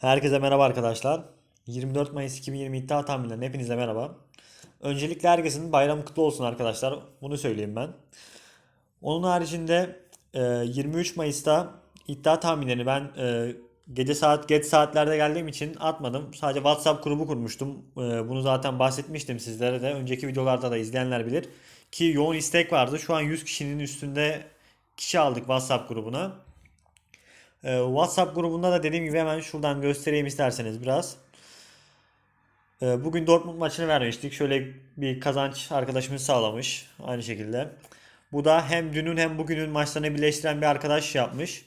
Herkese merhaba arkadaşlar. 24 Mayıs 2020 iddia tahminlerine hepinize merhaba. Öncelikle herkesin bayramı kutlu olsun arkadaşlar. Bunu söyleyeyim ben. Onun haricinde e, 23 Mayıs'ta iddia tahminlerini ben e, gece saat geç saatlerde geldiğim için atmadım. Sadece WhatsApp grubu kurmuştum. E, Bunu zaten bahsetmiştim sizlere de. Önceki videolarda da izleyenler bilir. Ki yoğun istek vardı. Şu an 100 kişinin üstünde kişi aldık WhatsApp grubuna. Ee, WhatsApp grubunda da dediğim gibi hemen şuradan göstereyim isterseniz biraz. Ee, bugün Dortmund maçını vermiştik. Şöyle bir kazanç arkadaşımız sağlamış. Aynı şekilde. Bu da hem dünün hem bugünün maçlarını birleştiren bir arkadaş yapmış.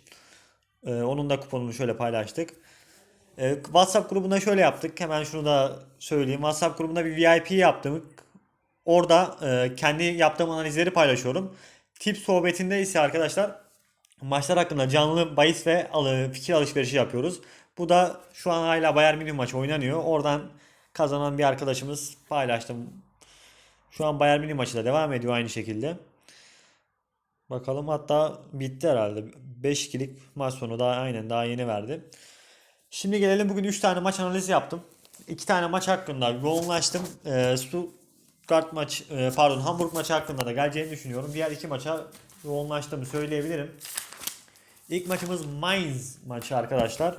Ee, onun da kuponunu şöyle paylaştık. Ee, WhatsApp grubunda şöyle yaptık. Hemen şunu da söyleyeyim. WhatsApp grubunda bir VIP yaptım. Orada e, kendi yaptığım analizleri paylaşıyorum. Tip sohbetinde ise arkadaşlar maçlar hakkında canlı bahis ve fikir alışverişi yapıyoruz. Bu da şu an hala Bayern Münih maçı oynanıyor. Oradan kazanan bir arkadaşımız paylaştım. Şu an Bayern Münih maçı da devam ediyor aynı şekilde. Bakalım hatta bitti herhalde. 5-2'lik maç sonu daha aynen daha yeni verdi. Şimdi gelelim bugün 3 tane maç analizi yaptım. 2 tane maç hakkında yoğunlaştım. Ee, Stuttgart maç e, pardon Hamburg maçı hakkında da geleceğini düşünüyorum. Diğer iki maça yoğunlaştığımı söyleyebilirim. İlk maçımız Mainz maçı arkadaşlar.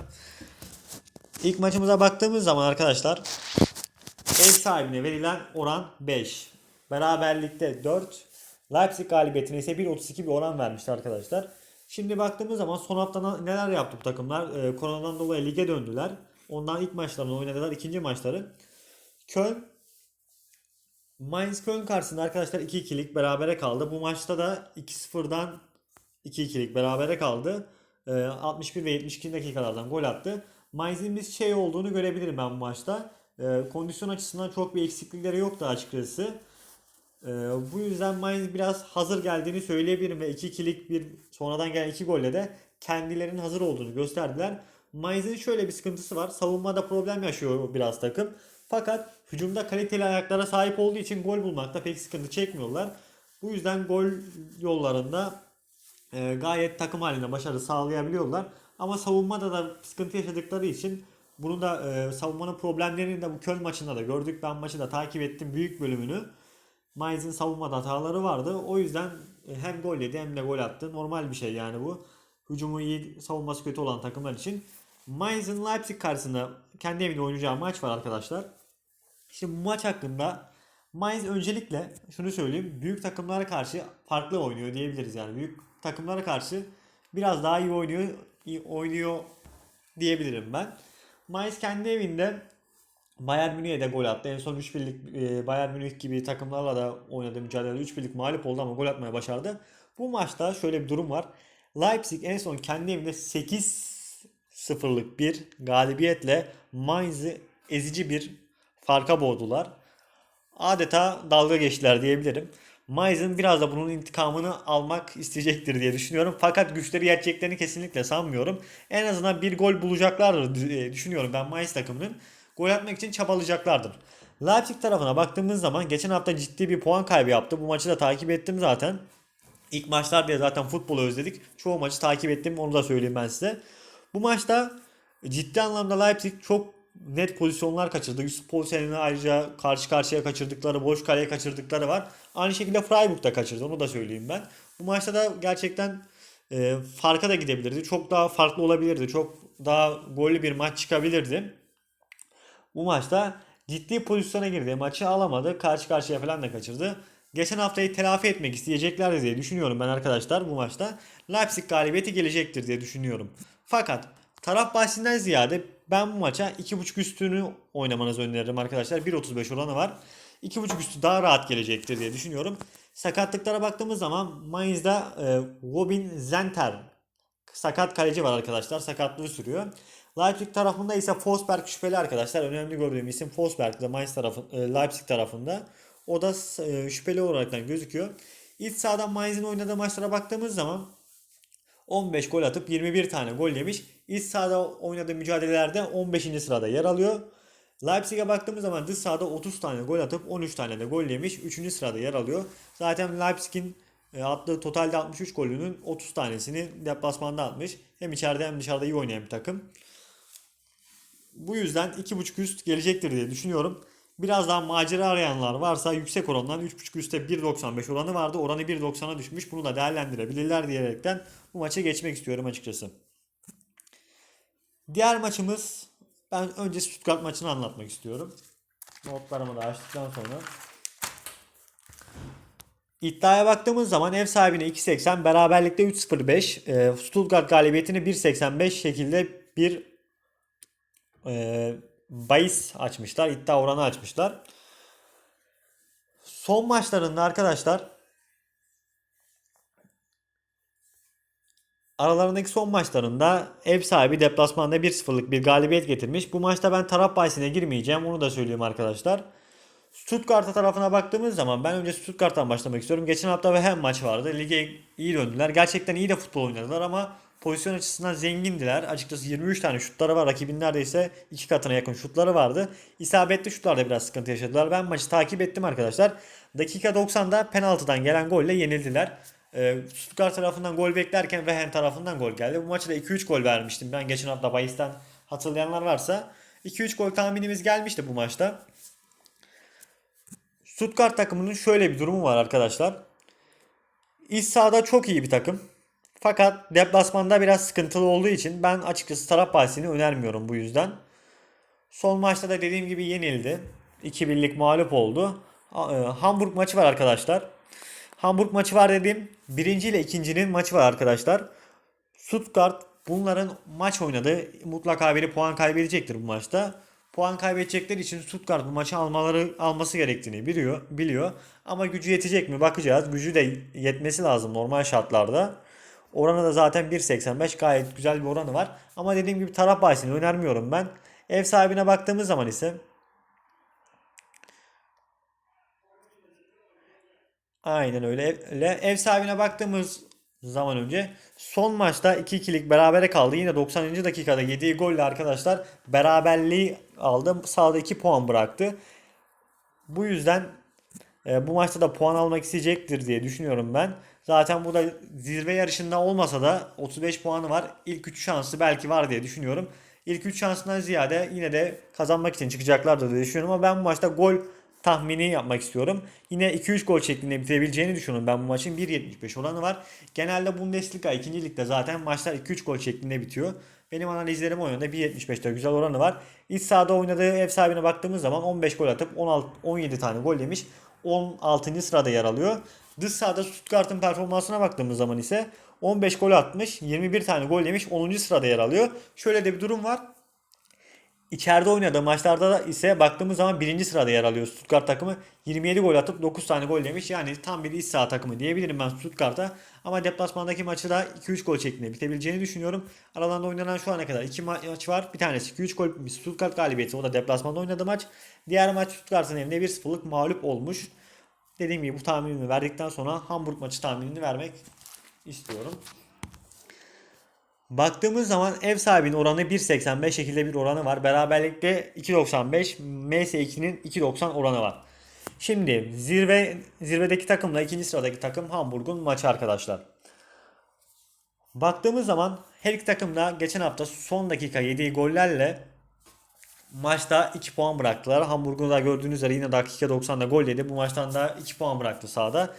İlk maçımıza baktığımız zaman arkadaşlar ev sahibine verilen oran 5. Beraberlikte 4. Leipzig galibiyetine ise 1.32 bir oran vermişti arkadaşlar. Şimdi baktığımız zaman son hafta neler yaptı bu takımlar? Ee, koronadan dolayı lige döndüler. Ondan ilk maçlarını oynadılar. ikinci maçları. Köln Mainz Köln karşısında arkadaşlar 2-2'lik berabere kaldı. Bu maçta da 2-0'dan 2-2'lik berabere kaldı. Ee, 61 ve 72 dakikalardan gol attı. Mainz'in bir şey olduğunu görebilirim ben bu maçta. Ee, kondisyon açısından çok bir eksiklikleri yoktu açıkçası. Ee, bu yüzden Mainz biraz hazır geldiğini söyleyebilirim ve 2-2'lik bir sonradan gelen 2 golle de kendilerinin hazır olduğunu gösterdiler. Mainz'in şöyle bir sıkıntısı var. Savunmada problem yaşıyor biraz takım. Fakat hücumda kaliteli ayaklara sahip olduğu için gol bulmakta pek sıkıntı çekmiyorlar. Bu yüzden gol yollarında e, gayet takım halinde başarı sağlayabiliyorlar. Ama savunmada da sıkıntı yaşadıkları için bunu da e, savunmanın problemlerini de bu Köln maçında da gördük. Ben maçı da takip ettim büyük bölümünü. Mainz'in savunmada hataları vardı. O yüzden e, hem gol yedi hem de gol attı. Normal bir şey yani bu. Hücumu iyi, savunması kötü olan takımlar için. Mainz'in Leipzig karşısında kendi evinde oynayacağı maç var arkadaşlar. Şimdi bu maç hakkında Mainz öncelikle şunu söyleyeyim. Büyük takımlara karşı farklı oynuyor diyebiliriz yani. Büyük takımlara karşı biraz daha iyi oynuyor iyi oynuyor diyebilirim ben. Mainz kendi evinde Bayern Münih'e de gol attı. En son 3-1'lik e, Bayern Münih gibi takımlarla da oynadı mücadelede 3-1'lik mağlup oldu ama gol atmaya başardı. Bu maçta şöyle bir durum var. Leipzig en son kendi evinde 8-0'lık bir galibiyetle Mainz'i ezici bir farka boğdular. Adeta dalga geçtiler diyebilirim. Mainz'in biraz da bunun intikamını almak isteyecektir diye düşünüyorum. Fakat güçleri yeteceklerini kesinlikle sanmıyorum. En azından bir gol bulacaklardır diye düşünüyorum ben Mainz takımının. Gol atmak için çabalayacaklardır. Leipzig tarafına baktığımız zaman geçen hafta ciddi bir puan kaybı yaptı. Bu maçı da takip ettim zaten. İlk maçlar diye zaten futbolu özledik. Çoğu maçı takip ettim onu da söyleyeyim ben size. Bu maçta ciddi anlamda Leipzig çok net pozisyonlar kaçırdı. Yusuf Poulsen'in ayrıca karşı karşıya kaçırdıkları, boş kaleye kaçırdıkları var. Aynı şekilde Freiburg da kaçırdı. Onu da söyleyeyim ben. Bu maçta da gerçekten e, farka da gidebilirdi. Çok daha farklı olabilirdi. Çok daha gollü bir maç çıkabilirdi. Bu maçta ciddi pozisyona girdi. Maçı alamadı. Karşı karşıya falan da kaçırdı. Geçen haftayı telafi etmek isteyecekler diye düşünüyorum ben arkadaşlar bu maçta. Leipzig galibiyeti gelecektir diye düşünüyorum. Fakat taraf bahsinden ziyade ben bu maça 2.5 üstünü oynamanızı öneririm arkadaşlar. 1.35 oranı var. 2.5 üstü daha rahat gelecektir diye düşünüyorum. Sakatlıklara baktığımız zaman Mainz'da e, Robin Zenter sakat kaleci var arkadaşlar. Sakatlığı sürüyor. Leipzig tarafında ise Forsberg şüpheli arkadaşlar. Önemli gördüğüm isim Forsberg de Mainz tarafı, e, Leipzig tarafında. O da e, şüpheli olaraktan gözüküyor. İç sahadan Mainz'in oynadığı maçlara baktığımız zaman 15 gol atıp 21 tane gol yemiş. İç sahada oynadığı mücadelelerde 15. sırada yer alıyor. Leipzig'e baktığımız zaman dış sahada 30 tane gol atıp 13 tane de gol yemiş. 3. sırada yer alıyor. Zaten Leipzig'in e, attığı totalde 63 golünün 30 tanesini deplasmanda atmış. Hem içeride hem dışarıda iyi oynayan bir takım. Bu yüzden 2.5 üst gelecektir diye düşünüyorum. Biraz daha macera arayanlar varsa yüksek orandan 3.5 üstte 1.95 oranı vardı. Oranı 1.90'a düşmüş. Bunu da değerlendirebilirler diyerekten bu maça geçmek istiyorum açıkçası. Diğer maçımız ben önce Stuttgart maçını anlatmak istiyorum. Notlarımı da açtıktan sonra. İddiaya baktığımız zaman ev sahibine 2.80, beraberlikte 3.05, e, Stuttgart galibiyetini 1.85 şekilde bir e, bahis açmışlar. iddia oranı açmışlar. Son maçlarında arkadaşlar aralarındaki son maçlarında ev sahibi deplasmanda 1-0'lık bir galibiyet getirmiş. Bu maçta ben taraf bahisine girmeyeceğim. Onu da söyleyeyim arkadaşlar. Stuttgart'a tarafına baktığımız zaman ben önce Stuttgart'tan başlamak istiyorum. Geçen hafta ve hem maç vardı. Lige iyi döndüler. Gerçekten iyi de futbol oynadılar ama pozisyon açısından zengindiler. Açıkçası 23 tane şutları var. Rakibin neredeyse iki katına yakın şutları vardı. İsabetli şutlarda biraz sıkıntı yaşadılar. Ben maçı takip ettim arkadaşlar. Dakika 90'da penaltıdan gelen golle yenildiler. Ee, Stuttgart tarafından gol beklerken Wehen tarafından gol geldi. Bu maçta da 2-3 gol vermiştim. Ben geçen hafta Bayis'ten hatırlayanlar varsa 2-3 gol tahminimiz gelmişti bu maçta. Stuttgart takımının şöyle bir durumu var arkadaşlar. İç sahada çok iyi bir takım. Fakat deplasmanda biraz sıkıntılı olduğu için ben açıkçası taraf bahisini önermiyorum bu yüzden. Son maçta da dediğim gibi yenildi. 2-1'lik mağlup oldu. E, Hamburg maçı var arkadaşlar. Hamburg maçı var dediğim birinci ile ikincinin maçı var arkadaşlar. Stuttgart bunların maç oynadığı mutlaka biri puan kaybedecektir bu maçta. Puan kaybedecekleri için Stuttgart bu maçı almaları alması gerektiğini biliyor, biliyor. Ama gücü yetecek mi bakacağız. Gücü de yetmesi lazım normal şartlarda. Oranı da zaten 1.85 gayet güzel bir oranı var. Ama dediğim gibi taraf bahisini önermiyorum ben. Ev sahibine baktığımız zaman ise Aynen öyle. Ev sahibine baktığımız zaman önce son maçta 2-2'lik berabere kaldı. Yine 90. dakikada yediği golle arkadaşlar beraberliği aldı. Sahada 2 puan bıraktı. Bu yüzden e, bu maçta da puan almak isteyecektir diye düşünüyorum ben. Zaten bu da zirve yarışında olmasa da 35 puanı var. İlk 3 şansı belki var diye düşünüyorum. İlk 3 şansından ziyade yine de kazanmak için çıkacaklardır diye düşünüyorum ama ben bu maçta gol tahmini yapmak istiyorum. Yine 2-3 gol şeklinde bitirebileceğini düşünüyorum ben bu maçın. 1.75 oranı var. Genelde Bundesliga 2. ligde zaten maçlar 2-3 gol şeklinde bitiyor. Benim analizlerim o yönde 1.75'te güzel oranı var. İç sahada oynadığı ev sahibine baktığımız zaman 15 gol atıp 16 17 tane gol yemiş. 16. sırada yer alıyor. Dış sahada Stuttgart'ın performansına baktığımız zaman ise 15 gol atmış, 21 tane gol yemiş, 10. sırada yer alıyor. Şöyle de bir durum var. İçeride oynadığı maçlarda da ise baktığımız zaman birinci sırada yer alıyor Stuttgart takımı. 27 gol atıp 9 tane gol yemiş. Yani tam bir iç saha takımı diyebilirim ben Stuttgart'a. Ama deplasmandaki maçı da 2-3 gol şeklinde bitebileceğini düşünüyorum. Aralarında oynanan şu ana kadar 2 maç var. Bir tanesi 2-3 gol Stuttgart galibiyeti. O da deplasmanda oynadığı maç. Diğer maç Stuttgart'ın evinde 1-0'lık mağlup olmuş. Dediğim gibi bu tahminimi verdikten sonra Hamburg maçı tahminini vermek istiyorum. Baktığımız zaman ev sahibinin oranı 1.85 şekilde bir oranı var. Beraberlikte 2.95, MS2'nin 2.90 oranı var. Şimdi zirve zirvedeki takımla ikinci sıradaki takım Hamburg'un maçı arkadaşlar. Baktığımız zaman her iki takım da geçen hafta son dakika yediği gollerle maçta 2 puan bıraktılar. Hamburg'un da gördüğünüz üzere yine dakika 90'da gol yedi. Bu maçtan da 2 puan bıraktı sahada.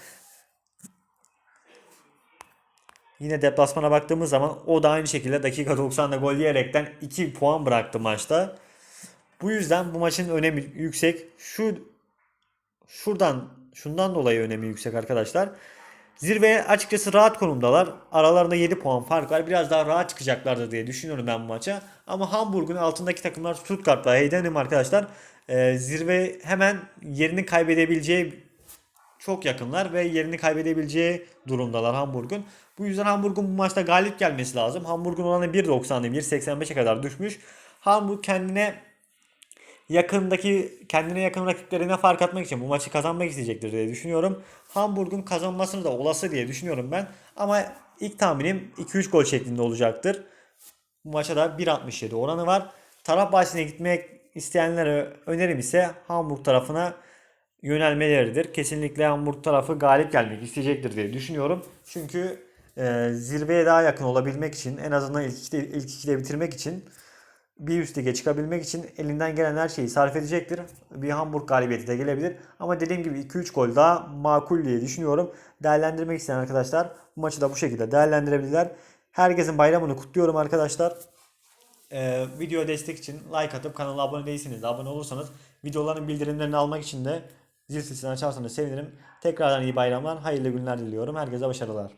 Yine deplasmana baktığımız zaman o da aynı şekilde dakika 90'da gol yiyerekten 2 puan bıraktı maçta. Bu yüzden bu maçın önemi yüksek. Şu şuradan şundan dolayı önemi yüksek arkadaşlar. Zirveye açıkçası rahat konumdalar. Aralarında 7 puan fark var. Biraz daha rahat çıkacaklardır diye düşünüyorum ben bu maça. Ama Hamburg'un altındaki takımlar Stuttgart ve Heidenheim arkadaşlar. Ee, zirve hemen yerini kaybedebileceği çok yakınlar ve yerini kaybedebileceği durumdalar Hamburg'un. Bu yüzden Hamburg'un bu maçta galip gelmesi lazım. Hamburg'un oranı 1.90'da 1.85'e kadar düşmüş. Hamburg kendine yakındaki kendine yakın rakiplerine fark atmak için bu maçı kazanmak isteyecektir diye düşünüyorum. Hamburg'un kazanmasını da olası diye düşünüyorum ben. Ama ilk tahminim 2-3 gol şeklinde olacaktır. Bu maça da 1.67 oranı var. Taraf bahisine gitmek isteyenlere önerim ise Hamburg tarafına yönelmeleridir. Kesinlikle Hamburg tarafı galip gelmek isteyecektir diye düşünüyorum. Çünkü e, zirveye daha yakın olabilmek için en azından ilk ikide, ilk ikide bitirmek için bir üst lige çıkabilmek için elinden gelen her şeyi sarf edecektir. Bir Hamburg galibiyeti de gelebilir. Ama dediğim gibi 2-3 gol daha makul diye düşünüyorum. Değerlendirmek isteyen arkadaşlar bu maçı da bu şekilde değerlendirebilirler. Herkesin bayramını kutluyorum arkadaşlar. Ee, video destek için like atıp kanala abone değilseniz de abone olursanız videoların bildirimlerini almak için de zil sesini açarsanız sevinirim. Tekrardan iyi bayramlar, hayırlı günler diliyorum. Herkese başarılar.